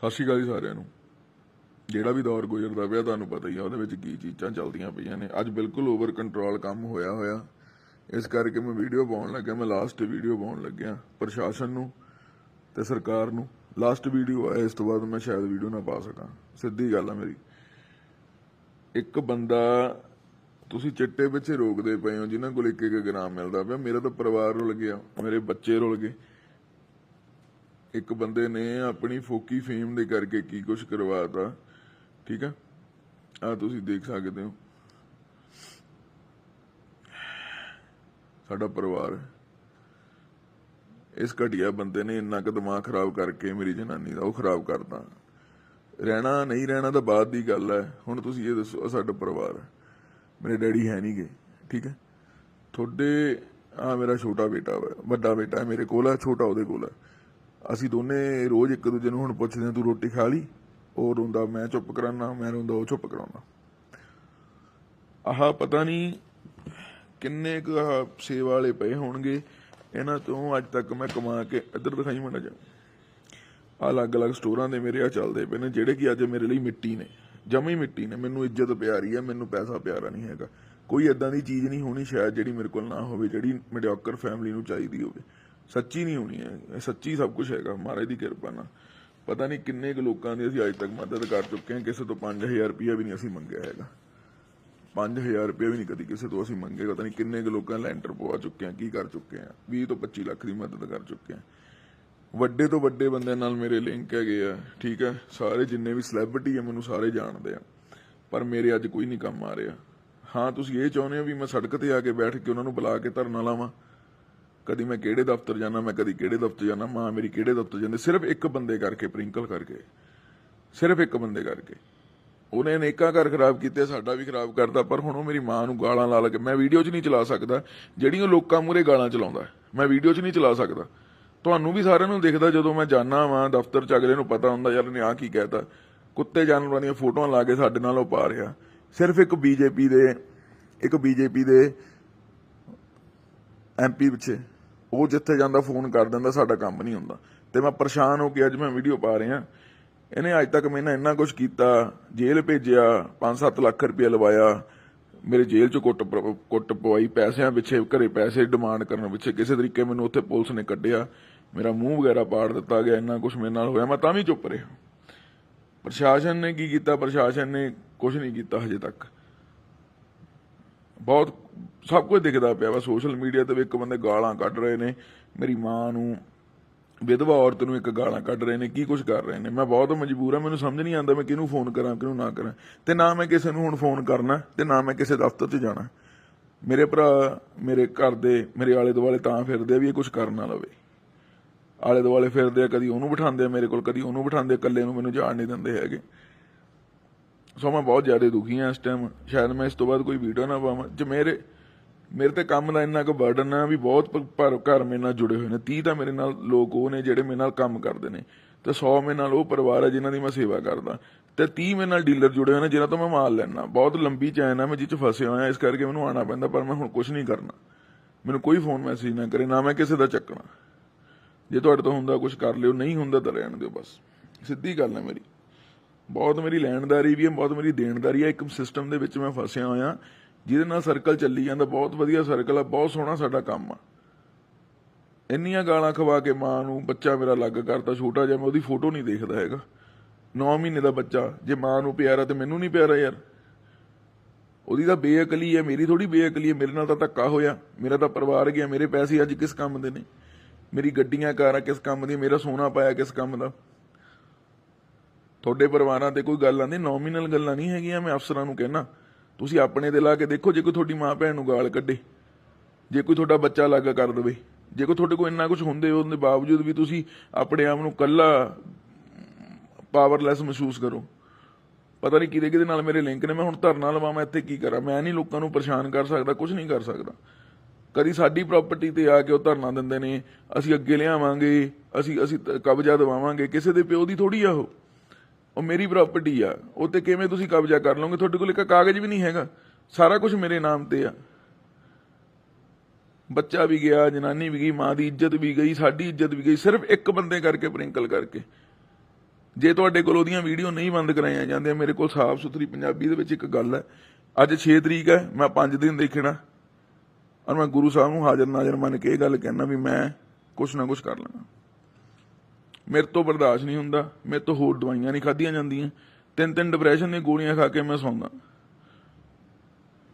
ਸਤਿ ਸ਼੍ਰੀ ਅਕਾਲ ਜੀ ਸਾਰਿਆਂ ਨੂੰ। ਜਿਹੜਾ ਵੀ ਦੌਰ ਗੁਜ਼ਰਦਾ ਪਿਆ, ਤੁਹਾਨੂੰ ਪਤਾ ਹੀ ਆ, ਉਹਦੇ ਵਿੱਚ ਕੀ ਚੀਜ਼ਾਂ ਚੱਲਦੀਆਂ ਪਈਆਂ ਨੇ। ਅੱਜ ਬਿਲਕੁਲ ਓਵਰ ਕੰਟਰੋਲ ਕੰਮ ਹੋਇਆ ਹੋਇਆ। ਇਸ ਕਰਕੇ ਮੈਂ ਵੀਡੀਓ ਪਾਉਣ ਲੱਗਿਆ, ਮੈਂ ਲਾਸਟ ਵੀਡੀਓ ਪਾਉਣ ਲੱਗਿਆ ਪ੍ਰਸ਼ਾਸਨ ਨੂੰ ਤੇ ਸਰਕਾਰ ਨੂੰ। ਲਾਸਟ ਵੀਡੀਓ ਆਇਆ, ਇਸ ਤੋਂ ਬਾਅਦ ਮੈਂ ਸ਼ਾਇਦ ਵੀਡੀਓ ਨਾ ਪਾ ਸਕਾਂ। ਸਿੱਧੀ ਗੱਲ ਆ ਮੇਰੀ। ਇੱਕ ਬੰਦਾ, ਤੁਸੀਂ ਚਿੱਟੇ ਪਿੱਛੇ ਰੋਕਦੇ ਪਏ ਹੋ, ਜਿਨ੍ਹਾਂ ਕੋਲ ਇੱਕ ਇੱਕ ਗ੍ਰਾਮ ਮਿਲਦਾ ਪਿਆ, ਮੇਰਾ ਤਾਂ ਪਰਿਵਾਰ ਰੁਲ ਗਿਆ, ਮੇਰੇ ਬੱਚੇ ਰੁਲ ਗਏ। ਇੱਕ ਬੰਦੇ ਨੇ ਆਪਣੀ ਫੋਕੀ ਫੇਮ ਦੇ ਕਰਕੇ ਕੀ ਕੁਝ ਕਰਵਾਤਾ, ਠੀਕ ਹੈ ਆ ਤੁਸੀਂ ਦੇਖ ਸਕਦੇ ਹੋ। ਸਾਡਾ ਪਰਿਵਾਰ ਇਸ ਘਟੀਆ ਬੰਦੇ ਨੇ ਇੰਨਾ ਕੁ ਦਿਮਾਗ ਖਰਾਬ ਕਰਕੇ ਮੇਰੀ ਜਨਾਨੀ ਦਾ ਉਹ ਖਰਾਬ ਕਰਦਾ ਰਹਿਣਾ ਨਹੀਂ ਰਹਿਣਾ ਤਾਂ ਬਾਅਦ ਦੀ ਗੱਲ ਹੈ। ਹੁਣ ਤੁਸੀਂ ਇਹ ਦੱਸੋ ਸਾਡਾ ਪਰਿਵਾਰ ਮੇਰੇ ਡੈਡੀ ਹੈ ਨਹੀਂਗੇ ਠੀਕ ਹੈ? ਤੁਹਾਡੇ ਆ ਮੇਰਾ ਛੋਟਾ ਬੇਟਾ ਵਾ, ਵੱਡਾ ਬੇਟਾ ਮੇਰੇ ਕੋਲ ਹੈ ਛੋਟਾ ਉਹਦੇ ਕੋਲ ਹੈ ਅਸੀਂ ਦੋਨੇ ਰੋਜ਼ ਇੱਕ ਦੂਜੇ ਨੂੰ ਹੁਣ ਪੁੱਛਦੇ ਹਾਂ, ਤੂੰ ਰੋਟੀ ਖਾ ਲਈ? ਉਹ ਰੋਂਦਾ, ਮੈਂ ਚੁੱਪ ਕਰਾਨਾ, ਮੈਂ ਰੋਂਦਾ, ਉਹ ਚੁੱਪ ਕਰਾਉਣਾ ਆਹ ਪਤਾ ਨਹੀਂ ਕਿੰਨੇ ਕੁ ਸੇਵਾ ਵਾਲੇ ਪਏ ਹੋਣਗੇ। ਇਹਨਾਂ ਤੋਂ ਅੱਜ ਤੱਕ ਮੈਂ ਕਮਾ ਕੇ ਇੱਧਰ ਦਿਖਾਈ ਮੜਾ ਜਾ ਆਹ ਅਲੱਗ-ਅਲੱਗ ਸਟੋਰਾਂ ਦੇ ਮੇਰੇ ਆ ਚੱਲਦੇ ਪਏ ਨੇ, ਜਿਹੜੇ ਕਿ ਅੱਜ ਮੇਰੇ ਲਈ ਮਿੱਟੀ ਨੇ। ਜਮੀ ਮਿੱਟੀ ਨੇ। ਮੈਨੂੰ ਇੱਜ਼ਤ ਪਿਆਰੀ ਹੈ ਮੈਨੂੰ ਪੈਸਾ ਪਿਆਰਾ ਨਹੀਂ ਹੈਗਾ। ਕੋਈ ਇਦਾਂ ਦੀ ਚੀਜ਼ ਨਹੀਂ ਹੋਣੀ ਸ਼ਾਇਦ ਜਿਹੜੀ ਮੇਰੇ ਕੋਲ ਨਾ ਹੋਵੇ, ਜਿਹੜੀ ਮੀਡੀਓਕਰ ਫੈਮਿਲੀ ਨੂੰ ਚਾਹੀਦੀ ਹੋਵੇ। ਸੱਚੀ ਨਹੀਂ ਹੋਣੀ ਹੈ। ਇਹ ਸੱਚੀ ਸਭ ਕੁਝ ਹੈਗਾ। ਮਹਾਰਾਜ ਦੀ ਕਿਰਪਾ ਨਾਲ। ਪਤਾ ਨਹੀਂ ਕਿੰਨੇ ਕੁ ਲੋਕਾਂ ਦੀ ਅਸੀਂ ਅੱਜ ਤੱਕ ਮਦਦ ਕਰ ਚੁੱਕੇ ਹਾਂ। ਕਿਸੇ ਤੋਂ 5000 ਰੁਪਇਆ ਵੀ ਨਹੀਂ ਅਸੀਂ ਮੰਗਿਆ ਹੈਗਾ। 5000 ਰੁਪਏ ਵੀ ਨਹੀਂ ਕਦੀ ਕਿਸੇ ਤੋਂ ਅਸੀਂ ਮੰਗੇ। ਪਤਾ ਨਹੀਂ ਕਿੰਨੇ ਕੁ ਲੋਕਾਂ ਲੈਂਟਰ ਪਵਾ ਚੁੱਕੇ ਆ ਕੀ ਕਰ ਚੁੱਕੇ ਆ 20 ਤੋਂ 25 ਲੱਖ ਦੀ ਮਦਦ ਕਰ ਚੁੱਕੇ ਆ ਵੱਡੇ ਤੋਂ ਵੱਡੇ ਬੰਦਿਆਂ ਨਾਲ ਮੇਰੇ ਲਿੰਕ ਹੈਗੇ ਆ। ਠੀਕ ਹੈ? ਸਾਰੇ ਜਿੰਨੇ ਵੀ ਸੈਲਿਬ੍ਰਿਟੀ ਆ, ਮੈਨੂੰ ਸਾਰੇ ਜਾਣਦੇ ਆ। ਪਰ ਮੇਰੇ ਅੱਜ ਕੋਈ ਨਹੀਂ ਕੰਮ ਆ ਰਿਹਾ। ਹਾਂ, ਤੁਸੀਂ ਇਹ ਚਾਹੁੰਦੇ ਹੋ ਵੀ ਮੈਂ ਸੜਕ ਤੇ ਆ ਕੇ ਬੈਠ ਕੇ ਉਹਨਾਂ ਨੂੰ ਬੁਲਾ ਕੇ ਧਰਨਾ ਲਾਵਾਂ? ਕਦੀ ਮੈਂ ਕਿਹੜੇ ਦਫ਼ਤਰ ਜਾਣਾ ਮੈਂ ਕਦੀ ਕਿਹੜੇ ਦਫ਼ਤਰ ਜਾਣਾ ਮਾਂ ਮੇਰੀ ਕਿਹੜੇ ਦਫ਼ਤਰ ਜਾਂਦੇ? ਸਿਰਫ ਇੱਕ ਬੰਦੇ ਕਰਕੇ, ਪ੍ਰਿੰਕਲ ਕਰਕੇ। ਸਿਰਫ ਇੱਕ ਬੰਦੇ ਕਰਕੇ। ਉਹਨੇ ਅਨੇਕਾਂ ਘਰ ਖਰਾਬ ਕੀਤੇ, ਸਾਡਾ ਵੀ ਖਰਾਬ ਕਰਦਾ ਪਰ ਹੁਣ ਉਹ ਮੇਰੀ ਮਾਂ ਨੂੰ ਗਾਲਾਂ ਲਾ ਲੱਗੇ ਮੈਂ ਵੀਡੀਓ 'ਚ ਨਹੀਂ ਚਲਾ ਸਕਦਾ। ਜਿਹੜੀਆਂ ਲੋਕਾਂ ਮੂਰੇ ਗਾਲਾਂ ਚਲਾਉਂਦਾ ਮੈਂ ਵੀਡੀਓ 'ਚ ਨਹੀਂ ਚਲਾ ਸਕਦਾ। ਤੁਹਾਨੂੰ ਵੀ ਸਾਰਿਆਂ ਨੂੰ ਦਿਖਦਾ ਜਦੋਂ ਮੈਂ ਜਾਣਾ ਵਾਂ, ਦਫ਼ਤਰ 'ਚ ਅਗਲੇ ਨੂੰ ਪਤਾ ਹੁੰਦਾ, ਯਾਰ ਨੇ ਆ ਕੀ ਕਹਿਤਾ। ਕੁੱਤੇ ਜਾਨਵਰਾਂ ਦੀਆਂ ਫੋਟੋਆਂ ਲਾ ਕੇ ਸਾਡੇ ਨਾਲ ਉਹ ਪਾ ਰਿਹਾ। ਸਿਰਫ ਇੱਕ ਬੀਜੇਪੀ ਦੇ ਇੱਕ ਬੀਜੇਪੀ ਦੇ ਐਮਪੀ ਪਿੱਛੇ। ਉਹ ਜਿੱਥੇ ਜਾਂਦਾ ਫੋਨ ਕਰ ਦਿੰਦਾ, ਸਾਡਾ ਕੰਮ ਨਹੀਂ ਹੁੰਦਾ। ਤੇ ਮੈਂ ਪਰੇਸ਼ਾਨ ਹੋ ਕੇ ਅੱਜ ਮੈਂ ਵੀਡੀਓ ਪਾ ਰਿਹਾ। ਇਹਨੇ ਅੱਜ ਤੱਕ ਮੈਨਾਂ ਇੰਨਾ ਕੁਝ ਕੀਤਾ, ਜੇਲ੍ਹ ਭੇਜਿਆ 5-7 ਲੱਖ ਰੁਪਏ ਲਵਾਇਆ। ਮੇਰੇ ਜੇਲ੍ਹ ਚ ਕੁੱਟ ਪ- ਕੁੱਟ ਪਵਾਈ, ਪੈਸਿਆਂ ਪਿੱਛੇ, ਘਰੇ ਪੈਸੇ ਡਿਮਾਂਡ ਕਰਨ ਪਿੱਛੇ। ਕਿਸੇ ਤਰੀਕੇ ਮੈਨੂੰ ਉੱਥੇ ਪੁਲਿਸ ਨੇ ਕੱਢਿਆ। ਮੇਰਾ ਮੂੰਹ ਵਗੈਰਾ ਪਾੜ ਦਿੱਤਾ ਗਿਆ, ਇੰਨਾ ਕੁਝ ਮੇਰੇ ਨਾਲ ਹੋਇਆ। ਮੈਂ ਤਾਂ ਵੀ ਚੁੱਪ ਰਿਹਾ। ਪ੍ਰਸ਼ਾਸਨ ਨੇ ਕੀ ਕੀਤਾ? ਪ੍ਰਸ਼ਾਸਨ ਨੇ ਕੁਝ ਨਹੀਂ ਕੀਤਾ ਹਜੇ ਤੱਕ। ਬਹੁਤ ਸਭ ਕੁਝ ਦਿਖਦਾ ਪਿਆ ਵਾ ਸੋਸ਼ਲ ਮੀਡੀਆ ਤੇ ਵੀ ਇੱਕ ਬੰਦੇ ਗਾਲਾਂ ਕੱਢ ਰਹੇ ਨੇ, ਮੇਰੀ ਮਾਂ ਨੂੰ ਵਿਧਵਾ ਔਰਤ ਨੂੰ ਇੱਕ ਗਾਲਾਂ ਕੱਢ ਰਹੇ ਨੇ, ਕੀ ਕੁਝ ਕਰ ਰਹੇ ਨੇ? ਮੈਂ ਬਹੁਤ ਮਜਬੂਰ ਹਾਂ, ਮੈਨੂੰ ਸਮਝ ਨਹੀਂ ਆਉਂਦਾ ਮੈਂ ਕਿਹਨੂੰ ਫੋਨ ਕਰਾਂ, ਕਿਹਨੂੰ ਨਾ ਕਰਾਂ। ਤੇ ਨਾ ਮੈਂ ਕਿਸੇ ਨੂੰ ਹੁਣ ਫੋਨ ਕਰਨਾ, ਤੇ ਨਾ ਮੈਂ ਕਿਸੇ ਦਫ਼ਤਰ 'ਚ ਜਾਣਾ। ਮੇਰੇ ਭਰਾ, ਮੇਰੇ ਘਰ ਦੇ, ਮੇਰੇ ਆਲੇ ਦੁਆਲੇ ਤਾਂ ਫਿਰਦੇ ਆ ਵੀ ਇਹ ਕੁਝ ਕਰ ਨਾ ਲਵੇ। ਆਲੇ ਦੁਆਲੇ ਫਿਰਦੇ ਆ, ਕਦੀ ਉਹਨੂੰ ਬਿਠਾਉਂਦੇ ਆ ਮੇਰੇ ਕੋਲ, ਕਦੀ ਉਹਨੂੰ ਬਿਠਾਉਂਦੇ ਇਕੱਲੇ ਨੂੰ ਮੈਨੂੰ ਜਾਣ ਨਹੀਂ ਦਿੰਦੇ ਹੈਗੇ। ਸੋ ਮੈਂ ਬਹੁਤ ਜ਼ਿਆਦਾ ਦੁਖੀ ਹਾਂ ਇਸ ਟਾਈਮ ਸ਼ਾਇਦ ਮੈਂ ਇਸ ਤੋਂ ਬਾਅਦ ਕੋਈ ਵੀਡੀਓ ਨਾ ਪਾਵਾਂ। ਜੇ ਮੇਰੇ ਮੇਰੇ ਤੇ ਕੰਮ ਦਾ ਇੰਨਾ ਕੁ ਬਰਡਨ ਆ, ਵੀ ਬਹੁਤ ਪਰ ਘਰ ਮੇਰੇ ਨਾਲ ਜੁੜੇ ਹੋਏ ਨੇ। 30 ਤਾਂ ਮੇਰੇ ਨਾਲ ਲੋਕ ਉਹ ਨੇ ਜਿਹੜੇ ਮੇਰੇ ਨਾਲ ਕੰਮ ਕਰਦੇ ਨੇ। ਤੇ 100 ਮੇਰੇ ਨਾਲ ਉਹ ਪਰਿਵਾਰ ਆ ਜਿਨ੍ਹਾਂ ਦੀ ਮੈਂ ਸੇਵਾ ਕਰਦਾ। ਤੇ 30 ਮੇਰੇ ਨਾਲ ਡੀਲਰ ਜੁੜੇ ਹੋਏ ਨੇ, ਜਿਨ੍ਹਾਂ ਤੋਂ ਮੈਂ ਮਾਲ ਲੈਣਾ ਬਹੁਤ ਲੰਬੀ ਚੈਨ ਆ, ਮੈਂ ਜਿੱਚ ਫਸਿਆ ਹੋਇਆ, ਇਸ ਕਰਕੇ ਮੈਨੂੰ ਆਉਣਾ ਪੈਂਦਾ, ਪਰ ਮੈਂ ਹੁਣ ਕੁਝ ਨਹੀਂ ਕਰਨਾ। ਮੈਨੂੰ ਕੋਈ ਫੋਨ ਮੈਸੇਜ ਨਾ ਕਰੇ, ਨਾ ਮੈਂ ਕਿਸੇ ਦਾ ਚੱਕਣਾ। ਜੇ ਤੁਹਾਡੇ ਤੋਂ ਹੁੰਦਾ ਕੁਝ ਕਰ ਲਿਓ, ਨਹੀਂ ਹੁੰਦਾ ਤਾਂ ਰਹਿਣ ਦਿਓ ਬਸ। ਸਿੱਧੀ ਗੱਲ ਹੈ ਮੇਰੀ। ਬਹੁਤ ਮੇਰੀ ਲੈਣਦਾਰੀ ਵੀ ਹੈ, ਬਹੁਤ ਮੇਰੀ ਦੇਣਦਾਰੀ ਹੈ। ਇੱਕ ਸਿਸਟਮ ਦੇ ਵਿੱਚ ਮੈਂ ਫਸਿਆ ਹੋਇਆ। ਜਿਹਦੇ ਨਾਲ ਸਰਕਲ ਚੱਲੀ ਜਾਂਦਾ। ਬਹੁਤ ਵਧੀਆ ਸਰਕਲ ਆ, ਬਹੁਤ ਸੋਹਣਾ ਸਾਡਾ ਕੰਮ ਆ। ਇੰਨੀਆਂ ਗਾਲਾਂ ਖਵਾ ਕੇ ਮਾਂ ਨੂੰ ਬੱਚਾ ਮੇਰਾ ਲੱਗ ਕਰਤਾ, ਛੋਟਾ ਜਿਹਾ, ਮੈਂ ਉਹਦੀ ਫੋਟੋ ਨਹੀਂ ਦੇਖਦਾ ਹੈਗਾ। 9 ਮਹੀਨੇ ਦਾ ਬੱਚਾ, ਜੇ ਮਾਂ ਨੂੰ ਪਿਆਰਾ ਤੇ ਮੈਨੂੰ ਨਹੀਂ ਪਿਆਰਾ ਯਾਰ। ਉਹਦੀ ਤਾਂ ਬੇਅਕਲੀ ਹੈ, ਮੇਰੀ ਥੋੜੀ ਬੇਅਕਲੀ ਹੈ। ਮੇਰੇ ਨਾਲ ਤਾਂ ਧੱਕਾ ਹੋਇਆ। ਮੇਰਾ ਤਾਂ ਪਰਿਵਾਰ ਗਿਆ, ਮੇਰੇ ਪੈਸੇ ਅੱਜ ਕਿਸ ਕੰਮ ਦੇ ਨੇ? ਮੇਰੀ ਗੱਡੀਆਂ, ਕਾਰਾਂ ਕਿਸ ਕੰਮ ਦੀ ਮੇਰਾ ਸੋਨਾ ਪਾਇਆ ਕਿਸ ਕੰਮ ਦਾ? ਤੁਹਾਡੇ ਪਰਿਵਾਰਾਂ ਤੇ ਕੋਈ ਗੱਲ ਆਂਦੀ ਨੋਮੀਨਲ ਗੱਲਾਂ ਨਹੀਂ ਹੈਗੀਆਂ, ਮੈਂ ਅਫਸਰਾਂ ਨੂੰ ਕਹਿਣਾ। ਤੁਸੀਂ ਆਪਣੇ ਤੇ ਲਾ ਕੇ ਦੇਖੋ, ਜੇ ਕੋਈ ਤੁਹਾਡੀ ਮਾਂ ਭੈਣ ਨੂੰ ਗਾਲ ਕੱਢੇ, ਜੇ ਕੋਈ ਤੁਹਾਡਾ ਬੱਚਾ ਲੱਗ ਕਰ ਦੇਵੇ, ਜੇ ਕੋਈ ਤੁਹਾਡੇ ਕੋਲ ਇੰਨਾ ਕੁਝ ਹੁੰਦੇ, ਉਹਦੇ ਬਾਵਜੂਦ ਵੀ ਤੁਸੀਂ ਆਪਣੇ ਆਪ ਨੂੰ ਕੱਲਾ ਪਾਵਰਲੈਸ ਮਹਿਸੂਸ ਕਰੋ। ਪਤਾ ਨਹੀਂ ਕਿਹਦੇ ਕਿਹਦੇ ਨਾਲ ਮੇਰੇ ਲਿੰਕ ਨੇ, ਮੈਂ ਹੁਣ ਧਰਨਾ ਲਵਾਵਾਂ ਇੱਥੇ ਕੀ ਕਰਾਂ? ਮੈਂ ਨਹੀਂ ਲੋਕਾਂ ਨੂੰ ਪਰੇਸ਼ਾਨ ਕਰ ਸਕਦਾ ਕੁਝ ਨਹੀਂ ਕਰ ਸਕਦਾ। ਕਦੀ ਸਾਡੀ ਪ੍ਰਾਪਰਟੀ ਤੇ ਆ ਕੇ ਉਹ ਧਰਨਾ ਦਿੰਦੇ ਨੇ, ਅਸੀਂ ਅੱਗੇ ਲਿਆਵਾਂਗੇ, ਅਸੀਂ ਅਸੀਂ ਕਬਜ਼ਾ ਦਿਵਾਵਾਂਗੇ, ਕਿਸੇ ਦੇ ਪਿਓ ਦੀ ਥੋੜੀ ਆ ਉਹ। ਉਹ ਮੇਰੀ ਪ੍ਰਾਪਰਟੀ ਆ। ਉਹ ਤੇ ਕਿਵੇਂ ਤੁਸੀਂ ਕਬਜ਼ਾ ਕਰ ਲਓਗੇ? ਤੁਹਾਡੇ ਕੋਲ ਇੱਕ ਕਾਗਜ਼ ਵੀ ਨਹੀਂ ਹੈਗਾ। ਸਾਰਾ ਕੁਝ ਮੇਰੇ ਨਾਮ ਤੇ ਆ। ਬੱਚਾ ਵੀ ਗਿਆ, ਜਨਾਨੀ ਵੀ ਗਈ, ਮਾਂ ਦੀ ਇੱਜ਼ਤ ਵੀ ਗਈ, ਸਾਡੀ ਇੱਜ਼ਤ ਵੀ ਗਈ। ਸਿਰਫ ਇੱਕ ਬੰਦੇ ਕਰਕੇ ਪ੍ਰਿੰਕਲ ਕਰਕੇ। ਜੇ ਤੁਹਾਡੇ ਕੋਲ ਉਹਦੀਆਂ ਵੀਡੀਓ ਨਹੀਂ ਬੰਦ ਕਰਾਈਆਂ ਜਾਂਦੀਆਂ, ਮੇਰੇ ਕੋਲ ਸਾਫ਼ ਸੁਥਰੀ ਪੰਜਾਬੀ ਦੇ ਵਿੱਚ ਇੱਕ ਗੱਲ ਹੈ। ਅੱਜ 6 ਤਰੀਕ ਹੈ, ਮੈਂ 5 ਦਿਨ ਦੇਖਣਾ। ਔਰ ਮੈਂ ਗੁਰੂ ਸਾਹਿਬ ਨੂੰ ਹਾਜ਼ਰ ਨਾਜ਼ਰ ਮੰਨ ਕੇ ਇਹ ਗੱਲ ਕਹਿਣਾ ਵੀ ਮੈਂ ਕੁਛ ਨਾ ਕੁਛ ਕਰ ਲੈਣਾ ਮੇਰੇ ਤੋਂ ਬਰਦਾਸ਼ਤ ਨਹੀਂ ਹੁੰਦਾ, ਮੇਰੇ ਤੋਂ ਹੋਰ ਦਵਾਈਆਂ ਨਹੀਂ ਖਾਧੀਆਂ ਜਾਂਦੀਆਂ। ਤਿੰਨ ਤਿੰਨ ਡਿਪਰੈਸ਼ਨ ਦੀਆਂ ਗੋਲੀਆਂ ਖਾ ਕੇ ਮੈਂ ਸੌਂਦਾ।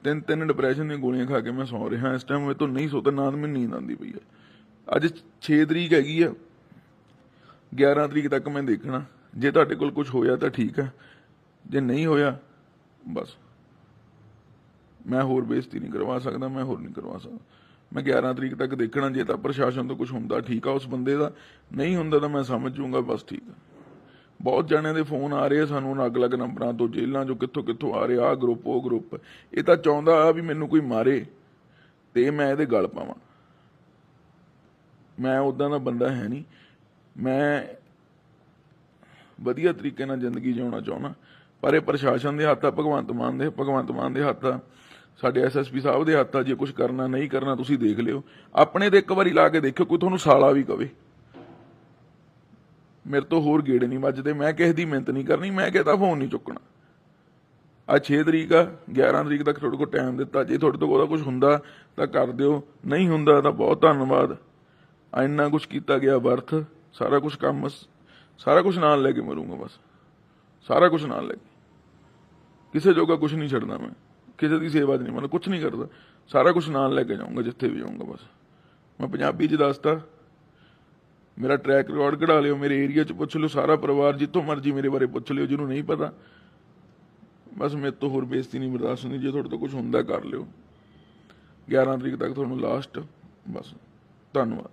ਤਿੰਨ ਤਿੰਨ ਡਿਪਰੈਸ਼ਨ ਦੀਆਂ ਗੋਲੀਆਂ ਖਾ ਕੇ ਮੈਂ ਸੌਂ ਰਿਹਾ। ਇਸ ਟਾਈਮ ਮੇਰੇ ਤੋਂ ਨਹੀਂ ਸੌਤਾ ਨਾ ਮੈਨੂੰ ਨੀਂਦ ਆਉਂਦੀ ਪਈ ਹੈ। ਅੱਜ 6 ਤਰੀਕ ਹੈਗੀ ਆ। 11 ਤਰੀਕ ਤੱਕ ਮੈਂ ਦੇਖਣਾ। ਜੇ ਤੁਹਾਡੇ ਕੋਲ ਕੁਝ ਹੋਇਆ ਤਾਂ ਠੀਕ ਹੈ। ਜੇ ਨਹੀਂ ਹੋਇਆ, ਬਸ। ਮੈਂ ਹੋਰ ਬੇਇੱਜ਼ਤੀ ਨਹੀਂ ਕਰਵਾ ਸਕਦਾ, ਮੈਂ ਹੋਰ ਨਹੀਂ ਕਰਵਾ ਸਕਦਾ। ਮੈਂ 11 ਤਰੀਕ ਤੱਕ ਦੇਖਣਾ, ਜੇ ਤਾਂ ਪ੍ਰਸ਼ਾਸਨ ਤੋਂ ਕੁਝ ਹੁੰਦਾ, ਠੀਕ ਆ ਉਸ ਬੰਦੇ ਦਾ। ਨਹੀਂ ਹੁੰਦਾ ਤਾਂ ਮੈਂ ਸਮਝ ਜੂੰਗਾ ਬਸ ਠੀਕ ਆ। ਬਹੁਤ ਜਣਿਆਂ ਦੇ ਫੋਨ ਆ ਰਹੇ ਸਾਨੂੰ ਅਲੱਗ-ਅਲੱਗ ਨੰਬਰਾਂ ਤੋਂ, ਜੇਲ੍ਹਾਂ ਚੋਂ ਕਿੱਥੋਂ ਕਿੱਥੋਂ ਆ ਰਿਹਾ ਆ, ਆਹ ਗਰੁੱਪ ਉਹ ਗਰੁੱਪ ਇਹ ਤਾਂ ਚਾਹੁੰਦਾ ਆ ਵੀ ਮੈਨੂੰ ਕੋਈ ਮਾਰੇ ਤੇ ਮੈਂ ਇਹਦੇ ਗਲ ਪਾਵਾਂ। ਮੈਂ ਉਦਾਂ ਦਾ ਬੰਦਾ ਹੈ ਨਹੀਂ। ਮੈਂ ਵਧੀਆ ਤਰੀਕੇ ਨਾਲ ਜ਼ਿੰਦਗੀ ਜਿਉਣਾ ਚਾਹੁੰਦਾ, ਪਰ ਇਹ ਪ੍ਰਸ਼ਾਸਨ ਦੇ ਹੱਥ ਆ, ਭਗਵੰਤ ਮਾਨ ਦੇ, ਭਗਵੰਤ ਮਾਨ ਦੇ ਹੱਥ ਆ। ਸਾਡੇ ਐਸਐਸਪੀ ਸਾਹਿਬ ਦੇ ਹੱਥ ਆ ਜੇ ਕੁਝ ਕਰਨਾ, ਨਹੀਂ ਕਰਨਾ, ਤੁਸੀਂ ਦੇਖ ਲਿਓ। ਆਪਣੇ ਤੇ ਇੱਕ ਵਾਰੀ ਲਾ ਕੇ ਦੇਖਿਓ, ਕੋਈ ਤੁਹਾਨੂੰ ਸਾਲਾ ਵੀ ਕਵੇ। ਮੇਰੇ ਤੋਂ ਹੋਰ ਗੇੜੇ ਨਹੀਂ ਵੱਜਦੇ, ਮੈਂ ਕਿਸੇ ਦੀ ਮਿਹਨਤ ਨਹੀਂ ਕਰਨੀ, ਮੈਂ ਕਿਸੇ ਦਾ ਫੋਨ ਨਹੀਂ ਚੁੱਕਣਾ। ਅੱਜ 6 ਤਰੀਕ ਆ 11 ਤਰੀਕ ਤੱਕ ਤੁਹਾਡੇ ਕੋਲ ਟਾਈਮ ਦਿੱਤਾ। ਜੇ ਤੁਹਾਡੇ ਤੋਂ ਉਹਦਾ ਕੁਝ ਹੁੰਦਾ, ਤਾਂ ਕਰ ਦਿਓ। ਨਹੀਂ ਹੁੰਦਾ, ਤਾਂ ਬਹੁਤ ਧੰਨਵਾਦ। ਆ ਇੰਨਾ ਕੁਝ ਕੀਤਾ ਗਿਆ ਵਰਥ, ਸਾਰਾ ਕੁਝ ਕੰਮ ਸਾਰਾ ਕੁਝ ਨਾਲ ਲੈ ਕੇ ਮਰੂੰਗਾ ਬਸ। ਸਾਰਾ ਕੁਝ ਨਾਲ ਲੈ ਕੇ। ਕਿਸੇ ਜੋਗਾ ਕੁਝ ਨਹੀਂ ਛੱਡਣਾ ਮੈਂ। ਕਿਸੇ ਦੀ ਸੇਵਾ 'ਚ ਨਹੀਂ, ਮਤਲਬ ਕੁਝ ਨਹੀਂ ਕਰਦਾ। ਸਾਰਾ ਕੁਝ ਨਾਲ ਲੈ ਕੇ ਜਾਊਂਗਾ, ਜਿੱਥੇ ਵੀ ਜਾਊਂਗਾ ਬਸ। ਮੈਂ ਪੰਜਾਬੀ 'ਚ ਦੱਸਤਾ। ਮੇਰਾ ਟਰੈਕ ਰਿਕਾਰਡ ਕਢਾ ਲਿਓ, ਮੇਰੇ ਏਰੀਆ 'ਚ ਪੁੱਛ ਲਿਓ, ਸਾਰਾ ਪਰਿਵਾਰ ਜਿੱਥੋਂ ਮਰਜ਼ੀ ਮੇਰੇ ਬਾਰੇ ਪੁੱਛ ਲਿਓ, ਜਿਹਨੂੰ ਨਹੀਂ ਪਤਾ। ਬਸ ਮੇਰੇ ਤੋਂ ਹੋਰ ਬੇਇੱਜ਼ਤੀ ਨਹੀਂ, ਬਰਦਾਸ਼ਤ ਹੁੰਦੀ, ਜੇ ਤੁਹਾਡੇ ਤੋਂ ਕੁਝ ਹੁੰਦਾ ਕਰ ਲਿਓ। 11 ਤਰੀਕ ਤੱਕ ਤੁਹਾਨੂੰ ਲਾਸਟ ਬਸ। ਧੰਨਵਾਦ।